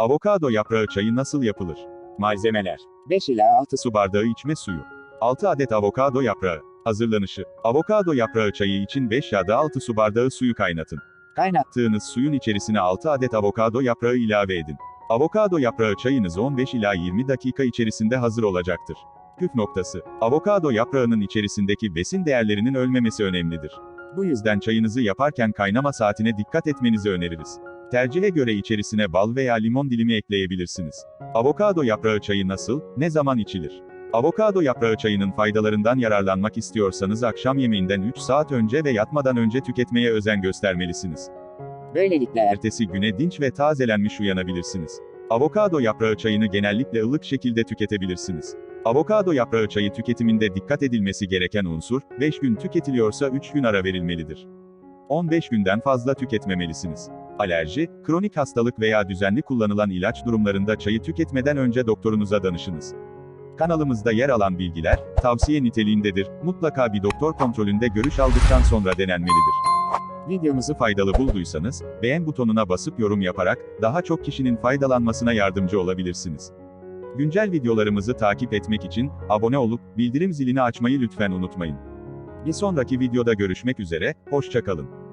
Avokado yaprağı çayı nasıl yapılır? Malzemeler 5 ila 6 su bardağı içme suyu. 6 adet avokado yaprağı. Hazırlanışı. Avokado yaprağı çayı için 5 ya da 6 su bardağı suyu kaynatın. kaynat. Attığınız suyun içerisine 6 adet avokado yaprağı ilave edin. Avokado yaprağı çayınız 15 ila 20 dakika içerisinde hazır olacaktır. Püf noktası. Avokado yaprağının içerisindeki besin değerlerinin ölmemesi önemlidir. Bu yüzden çayınızı yaparken kaynama saatine dikkat etmenizi öneririz. Tercihe göre içerisine bal veya limon dilimi ekleyebilirsiniz. Avokado yaprağı çayı nasıl, ne zaman içilir? Avokado yaprağı çayının faydalarından yararlanmak istiyorsanız akşam yemeğinden 3 saat önce ve yatmadan önce tüketmeye özen göstermelisiniz. Böylelikle er- Ertesi güne dinç ve tazelenmiş uyanabilirsiniz. Avokado yaprağı çayını genellikle ılık şekilde tüketebilirsiniz. Avokado yaprağı çayı tüketiminde dikkat edilmesi gereken unsur, 5 gün tüketiliyorsa 3 gün ara verilmelidir. 15 günden fazla tüketmemelisiniz. Alerji, kronik hastalık veya düzenli kullanılan ilaç durumlarında çayı tüketmeden önce doktorunuza danışınız. Kanalımızda yer alan bilgiler, tavsiye niteliğindedir, mutlaka bir doktor kontrolünde görüş aldıktan sonra denenmelidir. Videomuzu faydalı bulduysanız, beğen butonuna basıp yorum yaparak, daha çok kişinin faydalanmasına yardımcı olabilirsiniz. Güncel videolarımızı takip etmek için, abone olup, bildirim zilini açmayı lütfen unutmayın. Bir sonraki videoda görüşmek üzere, hoşçakalın.